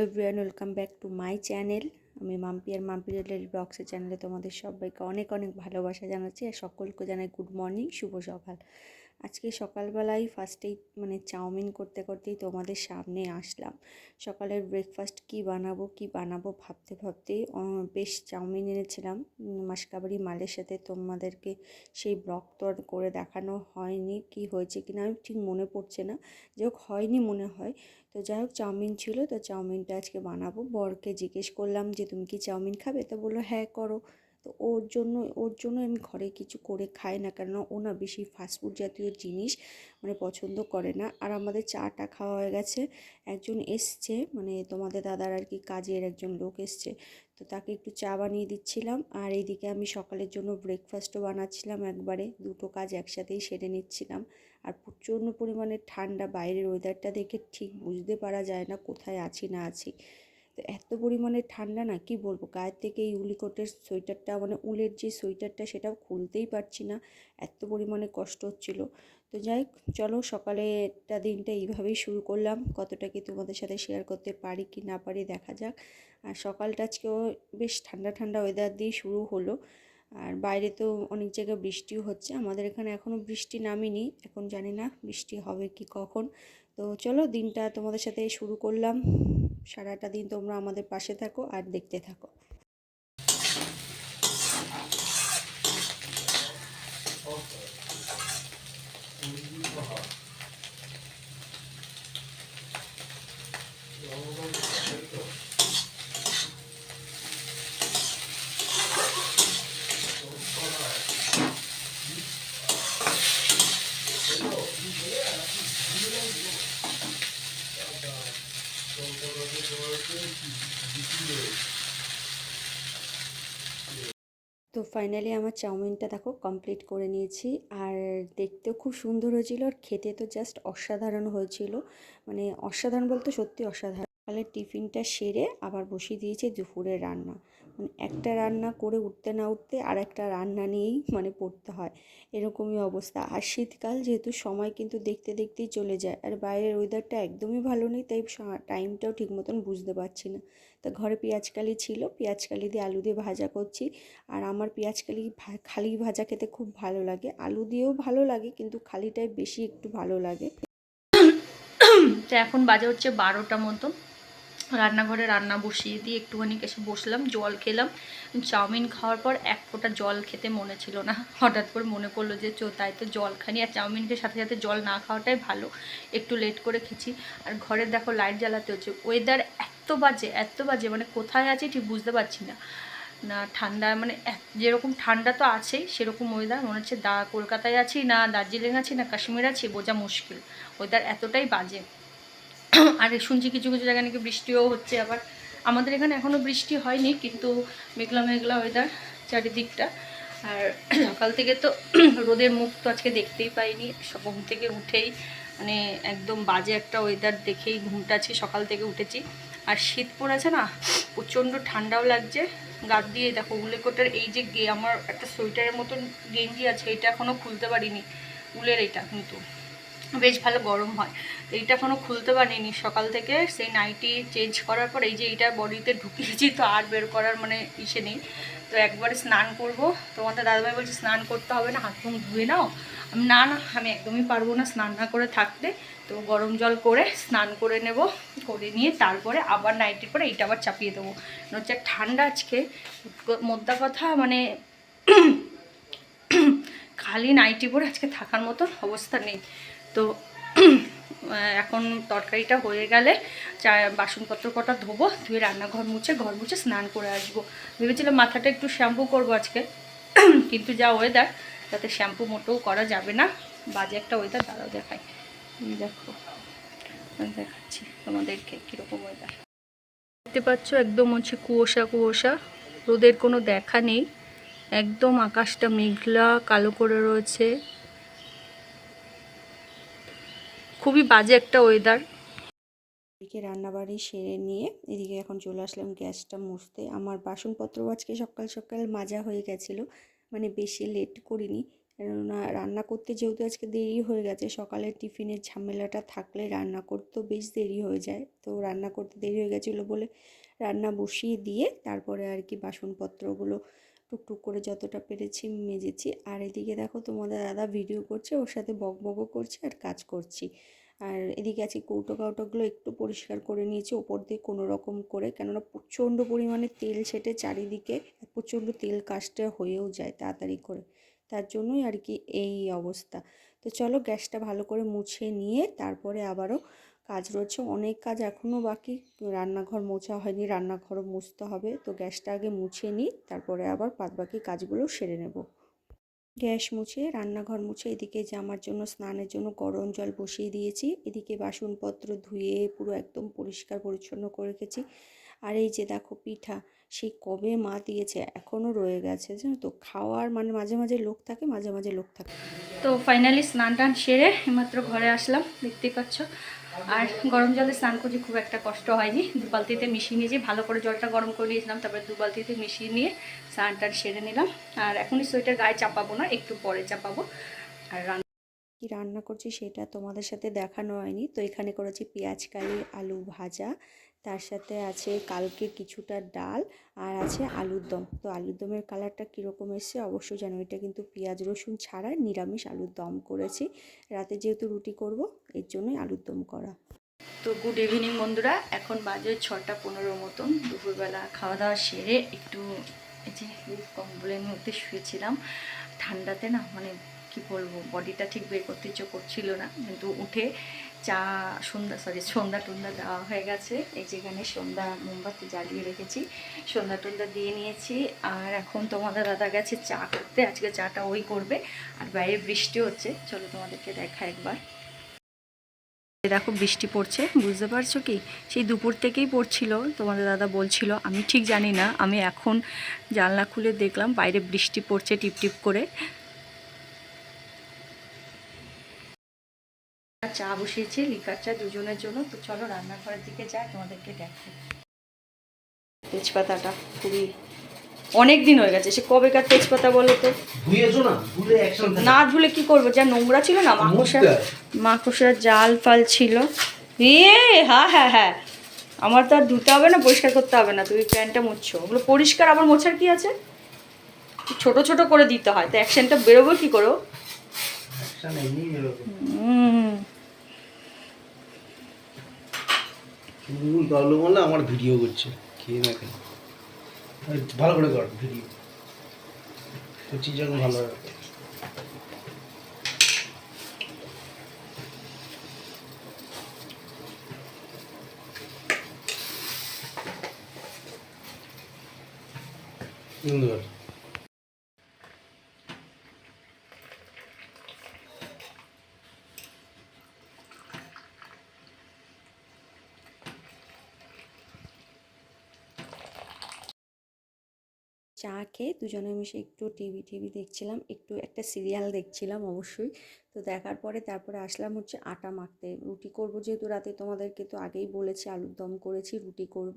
Everyone welcome back to my channel আমি মাম্পি আর Mampi related ব্লগসের চ্যানেলে তোমাদের সবাইকে অনেক অনেক ভালোবাসা জানাচ্ছি আর সকলকে জানাই গুড মর্নিং শুভ সকাল। আজকে সকালবেলায় ফার্স্টেই মানে চাউমিন করতে করতেই তোমাদের সামনে আসলাম। সকালের ব্রেকফাস্ট কি বানাবো কি বানাবো ভাবতে ভাবতেই বেশ চাউমিন এনেছিলাম। উম, মাসকাবাড়ি মালের সাথে তোমাদেরকে সেই ব্লগ তো করে দেখানো হয়নি কি হয়েছে কিনা আমি ঠিক মনে পড়ছে না। যাই হোক হয়নি মনে হয়। তো যাই হোক চাউমিন ছিল তো চাউমিনটা আজকে বানাবো। বরকে জিজ্ঞেস করলাম যে তুমি কি চাউমিন খাবে? তো বলল হ্যাঁ করো। তো ওর জন্য ওর জন্য আমি ঘরে কিছু করে খাই না। কেননা ও না বেশি ফাস্টফুড জাতীয় জিনিস মানে পছন্দ করে না। আর আমাদের চাটা খাওয়া হয়ে গেছে। একজন এসছে মানে তোমাদের দাদার আর কি কাজের একজন লোক এসছে। তো তাকে একটু চা বানিয়ে দিচ্ছিলাম। আর এইদিকে আমি সকালের জন্য ব্রেকফাস্টও বানাচ্ছিলাম একবারে। দুটো কাজ একসাথেই সেরে নিচ্ছিলাম। আর প্রচণ্ড পরিমাণে ঠান্ডা। বাইরের ওয়েদারটা দেখে ঠিক বুঝতে পারা যায় না কোথায় আছি না আছি। এত পরিমাণে ঠান্ডা না, কি বলব? গায়ের থেকে এই উলিকোটের সোয়েটারটা মানে উলের যে সোয়েটারটা, সেটাও খুলতেই পারছি না। এত পরিমাণে কষ্ট হচ্ছিল। তো যাই চলো সকালেটা দিনটা এইভাবেই শুরু করলাম। কতটা কি তোমাদের সাথে শেয়ার করতে পারি কি না পারি দেখা যাক। আর সকালটা আজকেও বেশ ঠান্ডা ঠান্ডা ওয়েদার দিয়ে শুরু হলো। আর বাইরে তো অনেক জায়গায় বৃষ্টিও হচ্ছে। আমাদের এখানে এখনও বৃষ্টি নামেনি। এখন জানি না বৃষ্টি হবে কি কখন। তো চলো দিনটা তোমাদের সাথে শুরু করলাম। সারাটা দিন তোমরা আমাদের পাশে থাকো আর দেখতে থাকো। তো ফাইনালি আমার চাউমিনটা দেখো কমপ্লিট করে নিয়েছি। আর দেখতেও খুব সুন্দর হয়েছিল আর খেতে তো জাস্ট অসাধারণ হয়েছিল। মানে অসাধারণ বলতে সত্যি অসাধারণ। তাহলে টিফিনটা সেরে আবার বসিয়ে দিয়েছে দুপুরের রান্না। মানে একটা রান্না করে উঠতে না উঠতে আর একটা রান্না নিয়েই মানে পড়তে হয়। এরকমই অবস্থা। আর শীতকাল যেহেতু সময় কিন্তু দেখতে দেখতেই চলে যায়। আর বাইরের ওয়েদারটা একদমই ভালো নেই, তাই টাইমটাও ঠিক মতন বুঝতে পারছি না। তা ঘরে পেঁয়াজকালি ছিল, পেঁয়াজকালি দিয়ে আলু দিয়ে ভাজা করছি। আর আমার পেঁয়াজকালি খালি ভাজা খেতে খুব ভালো লাগে। আলু দিয়েও ভালো লাগে, কিন্তু খালিটাই বেশি একটু ভালো লাগে। তো এখন বাজে হচ্ছে বারোটা মতো রান্নাঘরে রান্না বসিয়ে দিয়ে একটুখানি এসে বসলাম, জল খেলাম। চাউমিন খাওয়ার পর এক ফোঁটা জল খেতে মনে ছিল না। হঠাৎ করে মনে পড়ল যে, চো, তাই তো জল খানি আর চাউমিনকে সাথে সাথে জল না খাওয়াটাই ভালো। একটু লেট করে খেছি আর ঘরে দেখো লাইট জ্বালাতে হচ্ছে। ওয়েদার এত বাজে এত বাজে। মানে কোথায় আছে ঠিক বুঝতে পারছি না। না, ঠান্ডা মানে যেরকম ঠান্ডা তো আছেই, সেরকম ওয়েদার মনে হচ্ছে দা, কলকাতায় আছি না, দার্জিলিং আছি না, কাশ্মীর আছি, বোঝা মুশকিল। ওয়েদার এতটাই বাজে। আর শুনছি কিছু কিছু জায়গায় নাকি বৃষ্টিও হচ্ছে আবার। আমাদের এখানে এখনও বৃষ্টি হয়নি, কিন্তু মেঘলা মেঘলা ওয়েদার চারিদিকটা। আর সকাল থেকে তো রোদের মুখ তো আজকে দেখতেই পাইনি। ঘুম থেকে উঠেই মানে একদম বাজে একটা ওয়েদার দেখেই ঘুমটা আজকে সকাল থেকে উঠেছি। আর শীত পড়েছে না, প্রচণ্ড ঠান্ডাও লাগছে। গাছ দিয়ে দেখো উলেকোটের এই যে গে আমার একটা সোয়েটারের মতন গেঞ্জি আছে, এটা এখনও খুলতে পারিনি। উলের এটা কিন্তু বেশ ভালো গরম হয়। এইটা এখনও খুলতে পারিনি। সকাল থেকে সেই নাইটি চেঞ্জ করার পর এই যে এইটা বডিতে ঢুকিয়েছি, তো আর বের করার মানে ইসে নেই। তো একবারে স্নান করব। তোমাদের দাদাভাই বলছে, স্নান করতে হবে না, হাত মুখ ধুয়ে নাও। আমি, না না, আমি একদমই পারব না স্নান না করে থাকতে। তো গরম জল করে স্নান করে নেব, করে নিয়ে তারপরে আবার নাইটির পরে এইটা আবার চাপিয়ে দেবো। হচ্ছে ঠান্ডা আজকে। মোদ্দা কথা মানে খালি নাইটি পরে আজকে থাকার মতো অবস্থা নেই। তো, এখন তরকারিটা হয়ে গেলে চা, বাসনপত্র কটা ধোবো, ধুয়ে রান্নাঘর মুছে, ঘর মুছে স্নান করে আসব। ভেবেছিলাম মাথাটা একটু শ্যাম্পু করব আজকে। কিন্তু যা ওয়েদার তাতে শ্যাম্পু মোটেও করা যাবে না। বাজে একটা ওয়েদার দাঁড়াও দেখাই। দেখো দেখাচ্ছি তোমাদেরকে কীরকম ওয়েদার দেখতে পাচ্ছ একদম হচ্ছে কুয়াশা কুয়াশা। রোদের কোনো দেখা নেই। একদম আকাশটা মেঘলা, কালো করে রয়েছে। খুবই বাজে একটা ওয়েদার এদিকে রান্নাবাড়ি সেরে নিয়ে এদিকে এখন চলে আসলাম গ্যাসটা মুছতে। আমার বাসনপত্র আজকে সকাল সকাল মাজা হয়ে গেছিল মানে বেশি লেট করিনি। কেননা রান্না করতে যেহেতু আজকে দেরি হয়ে গেছে সকালের টিফিনের ঝামেলাটা থাকলে রান্না করতেও বেশ দেরি হয়ে যায়। তো রান্না করতে দেরি হয়ে গেছিল বলে রান্না বসিয়ে দিয়ে তারপরে আর কি বাসনপত্রগুলো টুকটুক করে যতটা পেরেছি মেজেছি। আর এদিকে দেখো তোমাদের দাদা ভিডিও করছে, ওর সাথে বকবকও করছে আর কাজ করছি। আর এদিকে আছে কৌটো কাউটোগুলো একটু পরিষ্কার করে নিয়েছি, ওপর দিয়ে কোনো রকম করে, কেননা প্রচণ্ড পরিমাণে তেল ছেটে চারিদিকে প্রচণ্ড তেল কাজটা হয়েও যায় তাড়াতাড়ি করে। তার জন্যই আর কি এই অবস্থা। তো চলো গ্যাসটা ভালো করে মুছে নিয়ে তারপরে আবারও কাজ রয়েছে, অনেক কাজ এখনও বাকি। রান্নাঘর মোছা হয়নি, রান্নাঘরও মুছতে হবে। তো গ্যাসটা আগে মুছে নিই তারপরে আবার বাদ বাকি কাজগুলো সেরে নেব। গ্যাস মুছে, রান্নাঘর মুছে, এদিকে জামার জন্য স্নানের জন্য গরম জল বসিয়ে দিয়েছি, এদিকে বাসনপত্র ধুয়ে পুরো একদম পরিষ্কার পরিচ্ছন্ন করে রেখেছি। আর এই যে দেখো পিঠা সেই কবে মা দিয়েছে? এখনও রয়ে গেছে, জানো তো? খাওয়ার মানে মাঝে মাঝে লোক থাকে, মাঝে মাঝে লোক থাকে। তো ফাইনালি স্নান টান সেরে এইমাত্র ঘরে আসলাম দেখতে পাচ্ছ। আর গরম জলে স্নান করছি খুব একটা কষ্ট হয়নি। দু বালতিতে মিশিয়ে নিয়েছি, ভালো করে জলটা গরম করে নিয়েছিলাম, তারপরে দু বালতিতে মিশিয়ে নিয়ে স্নানটা সেরে নিলাম। আর এখনই সোয়েটার গায়ে চাপাবো না, একটু পরে চাপাবো। আর রান্না কি রান্না করছি সেটা তোমাদের সাথে দেখানো হয়নি। তো এখানে করেছি পেঁয়াজ কালি আলু ভাজা তার সাথে আছে কালকে কিছুটা ডাল আর আছে আলুর দম। তো আলুর দমের কালারটা কীরকম এসছে অবশ্যই জানো, এটা কিন্তু পেঁয়াজ, রসুন ছাড়া নিরামিষ আলুর দম করেছি। রাতে যেহেতু রুটি করব, এর জন্যই আলুর দম করা। তো গুড ইভিনিং বন্ধুরা, এখন বাজে ছটা পনেরো মতন। দুপুরবেলা খাওয়া দাওয়া সেরে একটু এই যে কম্বলের মধ্যে শুয়েছিলাম। ঠান্ডাতে না মানে কি বলব বডিটা ঠিক বের করতে ইচ্ছে করছিল না। কিন্তু উঠে চা, সন্ধ্যা সরি সন্ধ্যা টন্ধ্যা দেওয়া হয়ে গেছে। এই যেখানে সন্ধ্যা মোমবাতি জ্বালিয়ে রেখেছি। সন্ধ্যা টন্ধ্যা দিয়ে নিয়েছি। আর এখন তোমাদের দাদা গেছে চা করতে। আজকে চাটা ওই করবে। আর বাইরে বৃষ্টি হচ্ছে। চলো তোমাদেরকে দেখা একবার। দেখো বৃষ্টি পড়ছে। বুঝতে পারছ কি? সেই দুপুর থেকেই পড়ছিল। তোমাদের দাদা বলছিল, আমি ঠিক জানি না। আমি এখন জানলা খুলে দেখলাম, বাইরে বৃষ্টি পড়ছে টিপ টিপ করে। চা বসিয়েছি লিকার চা দুজনের জন্য। তো চলো রান্নাঘরের দিকে যাই তোমাদেরকে দেখাই। তেজপাতাটা খুবই অনেক দিন হয়ে গেছে সে কবেকার তেজপাতা বলো তো? না? ধুলে কি করব? যা নোংরা ছিল না মাকড়সা মুখটা। মাকড়সার জাল ফাল ছিল। এ হ্যাঁ হ্যাঁ হ্যাঁ আমার তো আর ধুতে হবে না পরিষ্কার করতে হবে না তুমি প্যান্টটা মুছছো। ওগুলো পরিষ্কার আবার মোছার কি আছে? ছোট ছোট করে দিতে হয় তো অ্যাকশনটা বেরোবো কি করো? হুম। প্রবলেম হলে আমার ভিডিও করছে। খেয়ে না আরে ভালো করে কর ভিডিও। করছি যখন ভালো হবে। চা খেয়ে দুজনে মিশে একটু টিভি টিভি দেখছিলাম, একটু একটা সিরিয়াল দেখছিলাম অবশ্যই। তো দেখার পরে তারপরে আসলাম হচ্ছে আটা মাখতে। রুটি করব যেহেতু রাতে তোমাদেরকে তো আগেই বলেছি, আলুর দম করেছি, রুটি করব।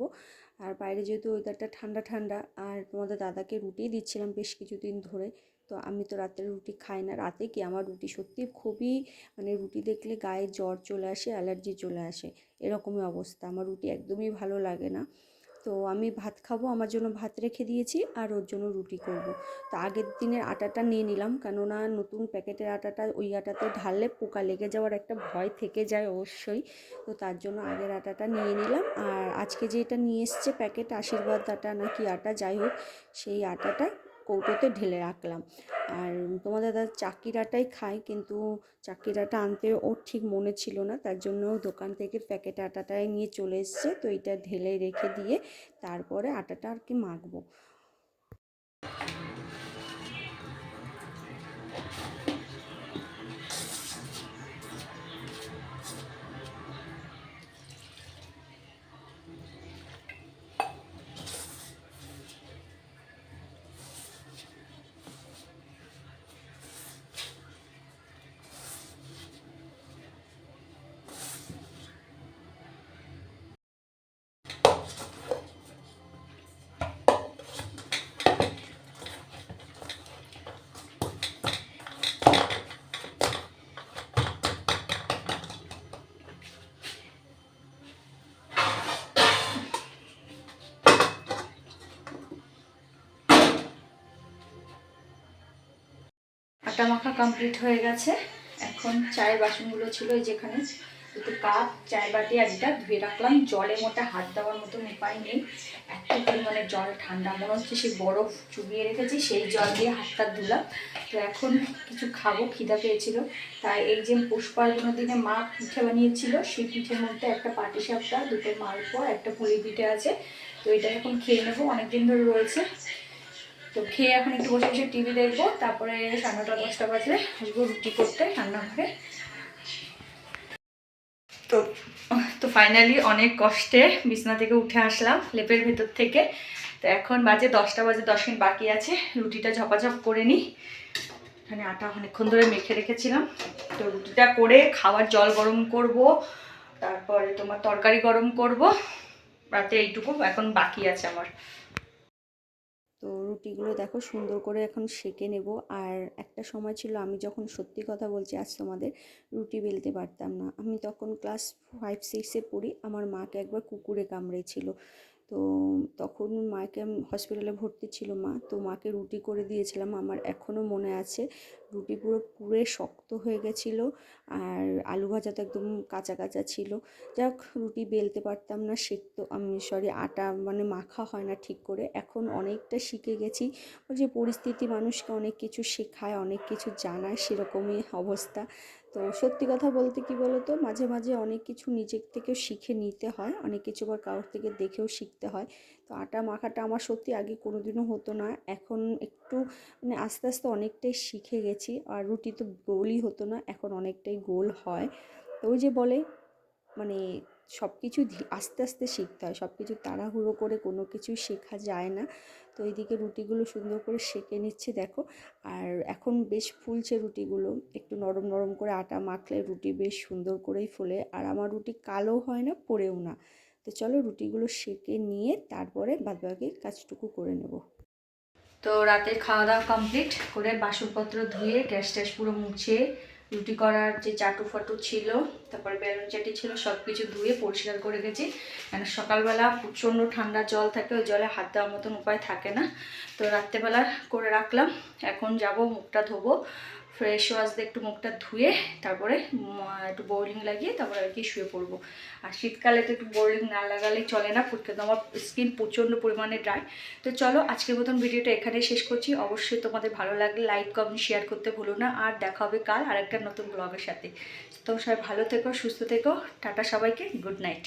আর বাইরে যেহেতু ওয়েদারটা ঠান্ডা ঠান্ডা, আর তোমাদের দাদাকে রুটি দিচ্ছিলাম বেশ কিছুদিন ধরে। তো আমি তো রাতের রুটি খাই না। রাতে কি আমার রুটি সত্যি খুবই মানে রুটি দেখলে গায়ে জ্বর চলে আসে, অ্যালার্জি চলে আসে। এরকমই অবস্থা। আমার রুটি একদমই ভালো লাগে না। তো আমি ভাত খাব, আমার জন্য ভাত রেখে দিয়েছি আর ওর জন্য রুটি করব। তো আগের দিনের আটাটা নিয়ে নিলাম, কেননা নতুন প্যাকেটের আটাটা ওই আটাতে ঢাললে পোকা লেগে যাওয়ার একটা ভয় থেকে যায় অবশ্যই। তো তার জন্য আগের আটাটা নিয়ে নিলাম আর আজকে যেটা নিয়ে এসছে প্যাকেট, আশীর্বাদ আটা নাকি আটা, যাই হোক, সেই আটাটা কৌটোতে ঢেলে রাখলাম। আর তোমাদের দাদা চাকির আটাই খায়, কিন্তু চাকির আটা আনতে ওর ঠিক মনে ছিল না, তার জন্য দোকান থেকে প্যাকেট আটাটাই নিয়ে চলে এসছে। তো এটা ঢেলে রেখে দিয়ে তারপরে আটাটা আর কি মাখবো। মাখা কমপ্লিট হয়ে গেছে। এখন চায়ের বাসনগুলো ছিল যেখানে। দুটো কাপ, চায়ের বাটি আর এটা ধুয়ে রাখলাম। জলে মোটা হাত দেওয়ার মতন উপায় নেই। এত পরিমাণে জল ঠান্ডা মনে হচ্ছে, সেই বরফ চুবিয়ে রেখেছি, সেই জল দিয়ে হাতটা ধুলাম। তো এখন কিছু খাব, খিদা পেয়েছিল। তাই এই যে পুষ্পার্জন্য দিনে মা পিঠে বানিয়েছিল, সেই পিঠের মধ্যে একটা পাটি সাপটা, দুটো মালপোয়া, একটা পুলি পিঠে আছে। তো এটা এখন খেয়ে নেব, অনেকদিন ধরে রয়েছে। তো খেয়ে এখন একটু বসে বসে টিভি দেখব, তারপরে সাড়ে নটা, দশটা বাজলে আসব রুটি করতে রান্না রান্নাঘরে। তো তো ফাইনালি অনেক কষ্টে বিছনা থেকে উঠে আসলাম, লেপের ভেতর থেকে। তো এখন বাজে দশটা, বাজে দশ মিনিট বাকি আছে, রুটিটা ঝপাঝপ করে নিই। এখানে আটা অনেকক্ষণ ধরে মেখে রেখেছিলাম। তো রুটিটা করে খাওয়ার জল গরম করব, তারপরে তোমার তরকারি গরম করব। রাতে এইটুকু, এখন বাকি আছে আমার। তো রুটিগুলো দেখো সুন্দর করে এখন সেঁকে নেব। আর একটা সময় ছিল আমি যখন সত্যি কথা বলছি আজ তোমাদের রুটি বেলতে পারতাম না। আমি তখন ক্লাস ফাইভ সিক্সে পড়ি, আমার মাকে একবার কুকুরে কামড়েছিল। তো তখন মাকে হসপিটালে ভর্তি ছিল মা, তো মাকে রুটি করে দিয়েছিলাম। আমার এখনও মনে আছে রুটি পুরো পুরে শক্ত হয়ে গেছিল আর আলু ভাজা তো একদম কাঁচা কাঁচা ছিল। যাক, রুটি বেলতে পারতাম না সেকতো আমি সরি আটা মানে মাখা হয় না ঠিক করে। এখন অনেকটা শিখে গেছি। যে পরিস্থিতি মানুষকে অনেক কিছু শেখায়, অনেক কিছু জানায়, সেরকমই অবস্থা। তো সত্যি কথা বলতে কি বলতো, মাঝে মাঝে অনেক কিছু নিজের থেকেও শিখে নিতে হয়, অনেক কিছু আবার কারোর থেকে দেখেও শিখতে হয়। আটা মাখাটা আমার সত্যি আগে কোনোদিনও হতো না। এখন একটু মানে আস্তে আস্তে অনেকটাই শিখে গেছি। আর রুটি তো গোলই হতো না, এখন অনেকটাই গোল হয়। তো ওই যে বলে মানে সব কিছু আস্তে আস্তে শিখতে হয়। সব কিছু তাড়াহুড়ো করে কোনো কিছুই শেখা যায় না। তো এইদিকে রুটিগুলো সুন্দর করে সেঁকে নিচ্ছে, দেখো। আর এখন বেশ ফুলছে রুটিগুলো। একটু নরম নরম করে আটা মাখলে রুটি বেশ সুন্দর করেই ফোলে। আর আমার রুটি কালো হয় না, পড়েও না। তো চলো রুটিগুলো সেঁকে নিয়ে তারপরে বাদবাকি কাজটুকু করে নেব। তো রাতের খাওয়া দাওয়া কমপ্লিট করে বাসনপত্র ধুয়ে গ্যাস ট্যাস পুরো মুছে রুটি করার যে চাটু ফাটু ছিল, তারপরে বেলুন চাটি ছিল সব কিছু ধুয়ে পরিষ্কার করে গেছি কেন সকালবেলা প্রচণ্ড ঠান্ডা জল থাকে, ওই জলে হাত দেওয়ার মতন উপায় থাকে না। তো রাত্রেবেলা করে রাখলাম, এখন যাব মুখটা ধোবো। ফ্রেশ ওয়াশ দিয়ে একটু মুখটা ধুয়ে তারপরে একটু বোর্ডিং লাগিয়ে তারপরে আর কি শুয়ে পড়ব। আর শীতকালে তো একটু বোর্ডিং না লাগালে চলে না কিন্তু আমার স্কিন প্রচণ্ড পরিমাণে ড্রাই তো চলো, আজকের মতন ভিডিওটা এখানে শেষ করছি। অবশ্যই তোমাদের ভালো লাগলে লাইক কমেন্ট শেয়ার করতে ভুলো না। আর দেখা হবে কাল আর একটা নতুন ব্লগের সাথে। তো সবাই ভালো থেকো, সুস্থ থেকো। টাটা সবাইকে গুড নাইট